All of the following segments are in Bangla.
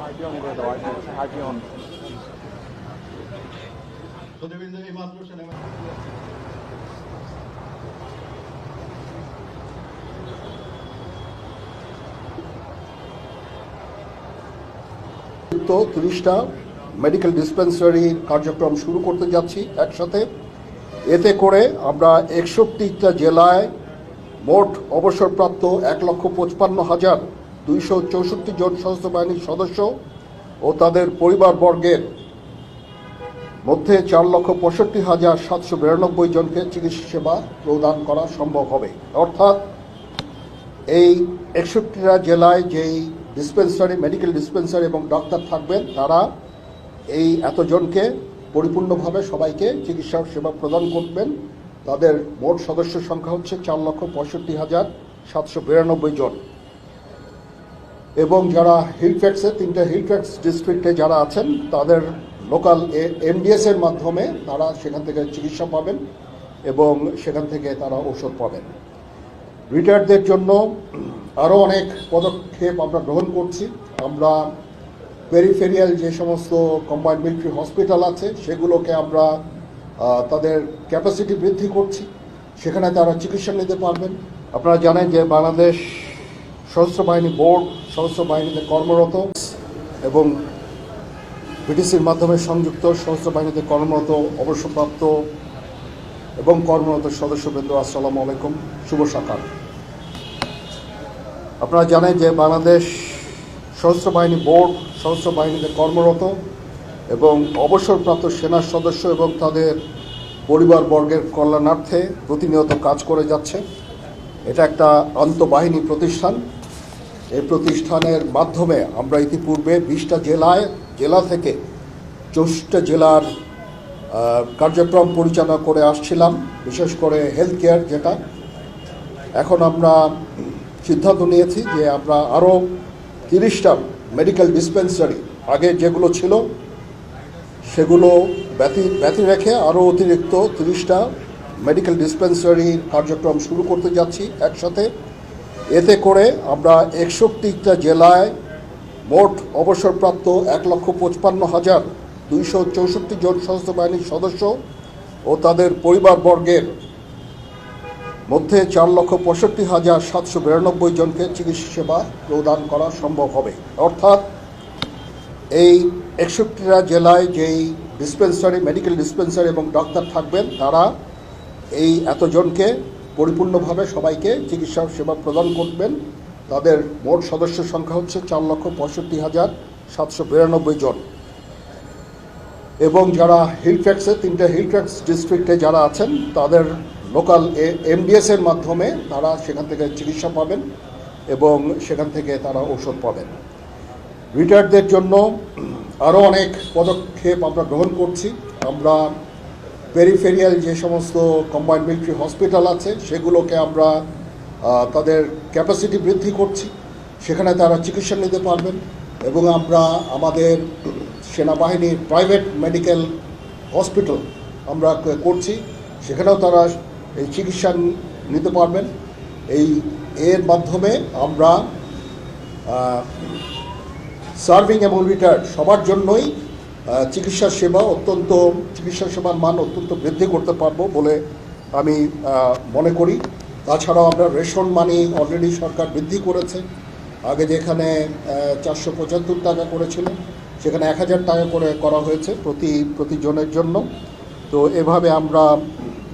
তো তিরিশটা মেডিকেল ডিসপেন্সারির কার্যক্রম শুরু করতে যাচ্ছি একসাথে। এতে করে আমরা একষট্টিটা জেলায় মোট অবসরপ্রাপ্ত এক লক্ষ পঁচপান্ন হাজার দুইশো চৌষট্টি জন সশস্ত্র বাহিনীর সদস্য ও তাদের পরিবারবর্গের মধ্যে চার লক্ষ পঁয়ষট্টি হাজার সাতশো বিরানব্বই জনকে চিকিৎসা সেবা প্রদান করা সম্ভব হবে। অর্থাৎ এই একষট্টিটা জেলায় যেই ডিসপেন্সারি মেডিকেল ডিসপেন্সারি এবং ডাক্তার থাকবেন, তারা এই এতজনকে পরিপূর্ণভাবে সবাইকে চিকিৎসা সেবা প্রদান করবেন। তাদের মোট সদস্য সংখ্যা হচ্ছে চার লক্ষ পঁয়ষট্টি হাজার সাতশো বিরানব্বই জন। এবং যারা হিলফ্যাক্সে তিনটা হিলফ্যাক্স ডিস্ট্রিক্টে যারা আছেন, তাদের লোকাল এমডিএস এর মাধ্যমে তারা সেখান থেকে চিকিৎসা পাবেন এবং সেখান থেকে তারা ওষুধ পাবেন। রিটায়ার্ডদের জন্য আরও অনেক পদক্ষেপ আমরা গ্রহণ করছি। আমরা পেরিফেরিয়াল যে সমস্ত কম্বাইন্ড মিলিটারি হসপিটাল আছে, সেগুলোকে আমরা তাদের ক্যাপাসিটি বৃদ্ধি করছি। সেখানে তারা চিকিৎসা নিতে পারবেন। আপনারা জানেন যে বাংলাদেশ সশস্ত্র বাহিনী বোর্ড, সশস্ত্র বাহিনীতে কর্মরত এবং বিটিসির মাধ্যমে সংযুক্ত সশস্ত্র বাহিনীতে কর্মরত, অবসরপ্রাপ্ত এবং কর্মরত সদস্যবৃন্দ, আসসালামু আলাইকুম, শুভ সকাল। আপনারা জানেন যে বাংলাদেশ সশস্ত্র বাহিনী বোর্ড, সশস্ত্র বাহিনীতে কর্মরত এবং অবসরপ্রাপ্ত সেনার সদস্য এবং তাদের পরিবারবর্গের কল্যাণার্থে প্রতিনিয়ত কাজ করে যাচ্ছে। এটা একটা আন্তঃবাহিনী প্রতিষ্ঠান। এই প্রতিষ্ঠানের মাধ্যমে আমরা ইতিপূর্বে বিশটা জেলায়, জেলা থেকে চৌষট্টি জেলার কার্যক্রম পরিচালনা করে আসছিলাম, বিশেষ করে হেলথ কেয়ার যেটা। এখন আমরা সিদ্ধান্ত নিয়েছি যে আমরা আরও তিরিশটা মেডিকেল ডিসপেন্সারি আগে যেগুলো ছিল, সেগুলো ব্যতি ব্যথি রেখে আরও অতিরিক্ত তিরিশটা মেডিকেল ডিসপেন্সারি কার্যক্রম শুরু করতে যাচ্ছি একসাথে। এতে করে আমরা একষট্টিটা জেলায় মোট অবসরপ্রাপ্ত এক লক্ষ পঁচপান্ন হাজার দুইশো চৌষট্টি জন সশস্ত্র বাহিনীর সদস্য ও তাদের পরিবারবর্গের মধ্যে চার লক্ষ পঁয়ষট্টি হাজার সাতশো বিরানব্বই জনকে চিকিৎসা সেবা প্রদান করা সম্ভব হবে। অর্থাৎ এই একষট্টিটা জেলায় যেই ডিসপেন্সারি মেডিকেল ডিসপেন্সারি এবং ডাক্তার থাকবেন, তারা এই এতজনকে পরিপূর্ণভাবে সবাইকে চিকিৎসা সেবা প্রদান করবেন। তাদের মোট সদস্য সংখ্যা হচ্ছে চার লক্ষ পঁয়ষট্টি হাজার সাতশো বিরানব্বই জন। এবং যারা হিলফ্যাক্সে, তিনটা হিলফ্যাক্স ডিস্ট্রিক্টে যারা আছেন, তাদের লোকাল এমডিএস এর মাধ্যমে তারা সেখান থেকে চিকিৎসা পাবেন এবং সেখান থেকে তারা ওষুধ পাবেন। রিটায়ার্ডদের জন্য আরও অনেক পদক্ষেপ আমরা গ্রহণ করছি। আমরা পেরিফেরিয়াল যে সমস্ত কম্বাইন্ড মিলিটারি হসপিটাল আছে, সেগুলোকে আমরা তাদের ক্যাপাসিটি বৃদ্ধি করছি। সেখানে তারা চিকিৎসা নিতে পারবেন এবং আমরা আমাদের সেনাবাহিনীর প্রাইভেট মেডিকেল হসপিটাল আমরা করছি। সেখানেও তারা এই চিকিৎসা নিতে পারবেন। এই, এর মাধ্যমে আমরা সার্ভিং এবং রিটায়ার্ড সবার জন্যই চিকিৎসা সেবা অত্যন্ত, চিকিৎসা সেবার মান অত্যন্ত বৃদ্ধি করতে পারব বলে আমি মনে করি। তাছাড়াও আমরা রেশন মানি অলরেডি সরকার বৃদ্ধি করেছে। আগে যেখানে চারশো পঁচাত্তর টাকা করেছিল, সেখানে এক হাজার টাকা করে করা হয়েছে প্রতি প্রতিজনের জন্য। তো এভাবে আমরা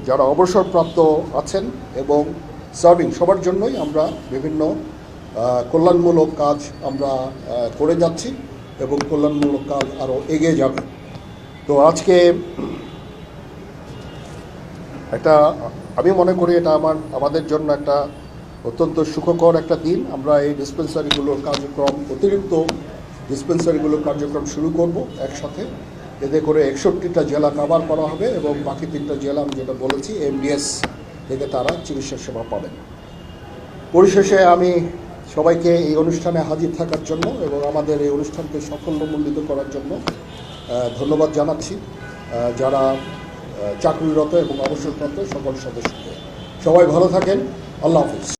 যারা অবসরপ্রাপ্ত আছেন এবং সার্ভিং সবার জন্যই আমরা বিভিন্ন কল্যাণমূলক কাজ আমরা করে যাচ্ছি। এবং কল্যাণমূলক কাজ আরও এগিয়ে যাবে। তো আজকে একটা, আমি মনে করি এটা আমার, আমাদের জন্য একটা অত্যন্ত সুখকর একটা দিন। আমরা এই ডিসপেন্সারিগুলোর কার্যক্রম, অতিরিক্ত ডিসপেন্সারিগুলোর কার্যক্রম শুরু করব একসাথে। এতে করে একষট্টিটা জেলা কাভার করা হবে এবং বাকি তিনটা জেলা, আমি যেটা বলেছি এমডিএস থেকে তারা চিকিৎসা সেবা পাবেন। পরিশেষে আমি সবাইকে এই অনুষ্ঠানে হাজির থাকার জন্য এবং আমাদের এই অনুষ্ঠানকে সাফল্যমণ্ডিত করার জন্য ধন্যবাদ জানাচ্ছি। যারা চাকরিরত এবং অবসরপ্রাপ্ত সকল সদস্যকে। সবাই ভালো থাকেন। আল্লাহ হাফিজ।